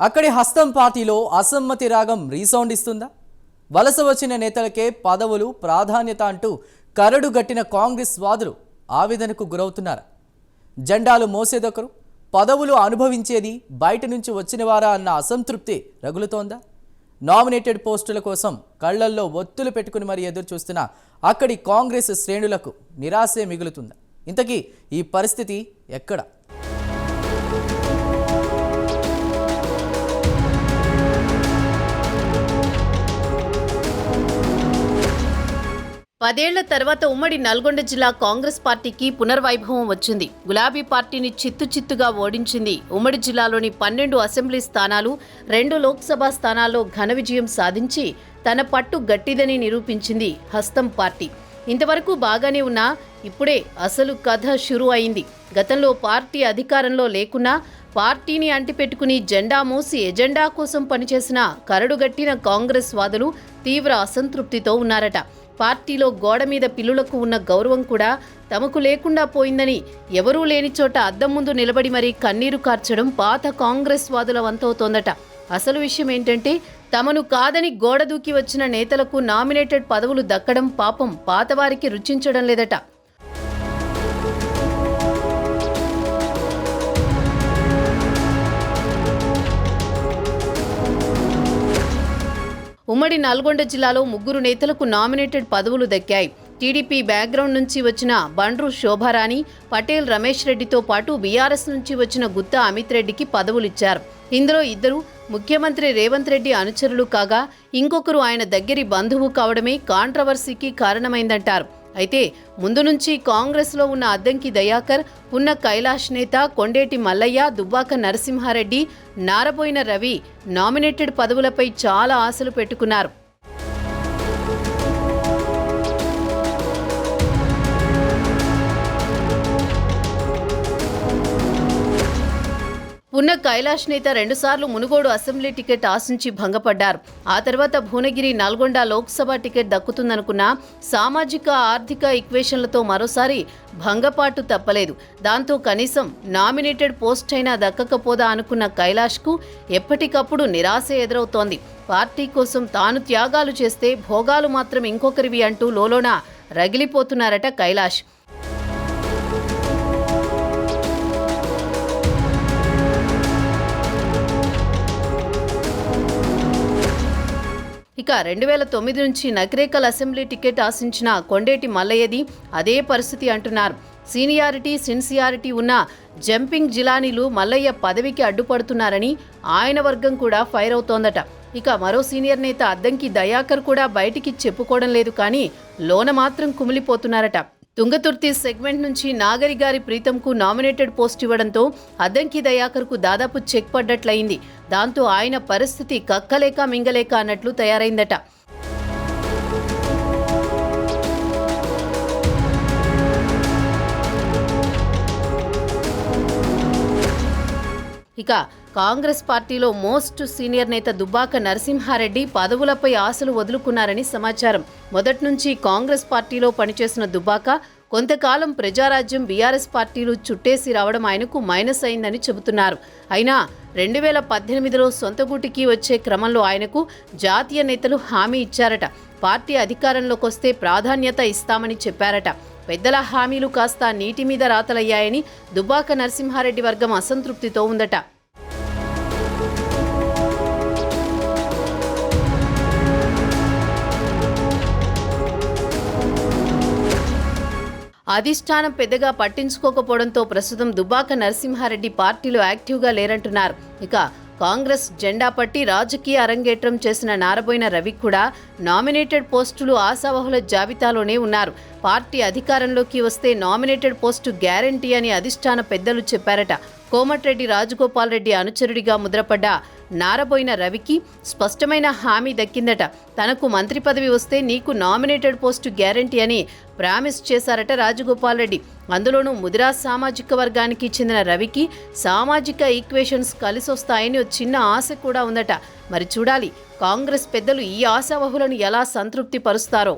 అక్కడి హస్తం పార్టీలో అసమ్మతి రాగం రీసౌండ్ ఇస్తుందా? వలస వచ్చిన నేతలకే పదవులు ప్రాధాన్యత అంటూ కరడు గట్టిన కాంగ్రెస్ వాదులు ఆవేదనకు గురవుతున్నారా? జెండాలు మోసేదొకరు? పదవులు అనుభవించేది బయట నుంచి వచ్చినవారా అన్న అసంతృప్తి రగులుతోందా? నామినేటెడ్ పోస్టుల కోసం కళ్ళల్లో ఒత్తులు పెట్టుకుని మరి ఎదురు చూస్తున్న అక్కడి కాంగ్రెస్ శ్రేణులకు నిరాశే మిగులుతుందా? ఇంతకీ ఈ పరిస్థితి ఎక్కడ? పదేళ్ళ తర్వాత ఉమ్మడి నల్గొండ జిల్లా కాంగ్రెస్ పార్టీకి పునర్వైభవం వచ్చింది. గులాబీ పార్టీని చిత్తు చిత్తుగా ఓడించింది. ఉమ్మడి జిల్లాలోని పన్నెండు అసెంబ్లీ స్థానాలు రెండు లోక్సభ స్థానాల్లో ఘన విజయం సాధించి తన పట్టు గట్టిదని నిరూపించింది హస్తం పార్టీ. ఇంతవరకు బాగానే ఉన్నా ఇప్పుడే అసలు కథ షురు అయింది. గతంలో పార్టీ అధికారంలో లేకున్నా పార్టీని అంటిపెట్టుకుని జెండా మూసి ఎజెండా కోసం పనిచేసిన కరడుగట్టిన కాంగ్రెస్ వాదులు తీవ్ర అసంతృప్తితో ఉన్నారట. పార్టీలో గోడ మీద పిల్లులకు ఉన్న గౌరవం కూడా తమకు లేకుండా పోయిందని ఎవరూ లేని చోట అద్దం ముందు నిలబడి మరీ కన్నీరు కార్చడం పాత కాంగ్రెస్ వాదుల వంతవుతోందట. అసలు విషయం ఏంటంటే తమను కాదని గోడ దూకి వచ్చిన నేతలకు నామినేటెడ్ పదవులు దక్కడం పాపం పాతవారికి రుచించడం లేదట. ఉమ్మడి నల్గొండ జిల్లాలో ముగ్గురు నేతలకు నామినేటెడ్ పదవులు దక్కాయి. టీడీపీ బ్యాక్గ్రౌండ్ నుంచి వచ్చిన బండ్రు శోభారాణి పటేల్ రమేష్ రెడ్డితో పాటు బీఆర్ఎస్ నుంచి వచ్చిన గుత్తా అమిత్ రెడ్డికి పదవులిచ్చారు. ఇందులో ఇద్దరు ముఖ్యమంత్రి రేవంత్ రెడ్డి అనుచరులు కాగా ఇంకొకరు ఆయన దగ్గరి బంధువు కావడమే కాంట్రవర్సీకి కారణమైందంటారు. అయితే ముందు నుంచి కాంగ్రెస్లో ఉన్న అద్దంకి దయాకర్ పున్న కైలాష్ నేత కొండేటి మల్లయ్య దుబ్బాక నరసింహారెడ్డి నారబోయిన రవి నామినేటెడ్ పదవులపై చాలా ఆశలు పెట్టుకున్నారు. ఉన్న కైలాష్ నేత రెండుసార్లు మునుగోడు అసెంబ్లీ టికెట్ ఆశించి భంగపడ్డారు. ఆ తర్వాత భువనగిరి నల్గొండ లోక్సభ టికెట్ దక్కుతుందనుకున్న సామాజిక ఆర్థిక ఈక్వేషన్లతో మరోసారి భంగపాటు తప్పలేదు. దాంతో కనీసం నామినేటెడ్ పోస్ట్ అయినా దక్కకపోదా అనుకున్న కైలాష్కు ఎప్పటికప్పుడు నిరాశ ఎదురవుతోంది. పార్టీ కోసం తాను త్యాగాలు చేస్తే భోగాలు మాత్రం ఇంకొకరివి అంటూ లోలోన రగిలిపోతున్నారట కైలాష్. ఇక రెండు వేల తొమ్మిది నుంచి నకరేకల్ అసెంబ్లీ టికెట్ ఆశించిన కొండేటి మల్లయ్యది అదే పరిస్థితి అంటున్నారు. సీనియారిటీ సిన్సియారిటీ ఉన్న జంపింగ్ జిలానీలు మల్లయ్య పదవికి అడ్డుపడుతున్నారని ఆయన వర్గం కూడా ఫైర్ అవుతోందట. ఇక మరో సీనియర్ నేత అద్దంకి దయాకర్ కూడా బయటికి చెప్పుకోవడం లేదు కానీ లోన మాత్రం కుమిలిపోతున్నారట. తుంగతుర్తి సెగ్మెంట్ నుంచి నాగరి గారి ప్రీతంకు నామినేటెడ్ పోస్ట్ ఇవ్వడంతో అద్దంకి దయాకర్కు దాదాపు చెక్ పడ్డట్లయింది. దాంతో ఆయన పరిస్థితి కక్కలేక మింగలేక అన్నట్లు తయారైందట. ఇక కాంగ్రెస్ పార్టీలో మోస్ట్ సీనియర్ నేత దుబ్బాక నరసింహారెడ్డి పదవులపై ఆశలు వదులుకున్నారని సమాచారం. మొదటి నుంచి కాంగ్రెస్ పార్టీలో పనిచేసిన దుబ్బాక కొంతకాలం ప్రజారాజ్యం బీఆర్ఎస్ పార్టీలు చుట్టేసి రావడం ఆయనకు మైనస్ అయిందని చెబుతున్నారు. అయినా రెండు వేల పద్దెనిమిదిలో సొంత గూటికి వచ్చే క్రమంలో ఆయనకు జాతీయ నేతలు హామీ ఇచ్చారట. పార్టీ అధికారంలోకి వస్తే ప్రాధాన్యత ఇస్తామని చెప్పారట. పెద్దల హామీలు కాస్త నీటి మీద రాతలయ్యాయని దుబ్బాక నరసింహారెడ్డి వర్గం అసంతృప్తితో ఉందట. అధిష్టానం పెద్దగా పట్టించుకోకపోవడంతో ప్రస్తుతం దుబాక నరసింహారెడ్డి పార్టీలో యాక్టివ్గా లేరంటున్నారు. ఇక కాంగ్రెస్ జెండా పట్టి రాజకీయ అరంగేట్రం చేసిన నారబోయిన రవి కూడా నామినేటెడ్ పోస్టులు ఆశావహుల జాబితాలోనే ఉన్నారు. పార్టీ అధికారంలోకి వస్తే నామినేటెడ్ పోస్టు గ్యారంటీ అని అధిష్టాన పెద్దలు చెప్పారట. కోమటిరెడ్డి రాజగోపాల్ రెడ్డి అనుచరుడిగా ముద్రపడ్డ నారబోయిన రవికి స్పష్టమైన హామీ దక్కిందట. తనకు మంత్రి పదవి వస్తే నీకు నామినేటెడ్ పోస్టు గ్యారంటీ అని ప్రామిస్ చేశారట రాజగోపాల్ రెడ్డి. అందులోనూ ముదిరా సామాజిక వర్గానికి చెందిన రవికి సామాజిక ఈక్వేషన్స్ కలిసొస్తాయని ఓ చిన్న ఆశ కూడా ఉందట. మరి చూడాలి కాంగ్రెస్ పెద్దలు ఈ ఆశావహులను ఎలా సంతృప్తి పరుస్తారో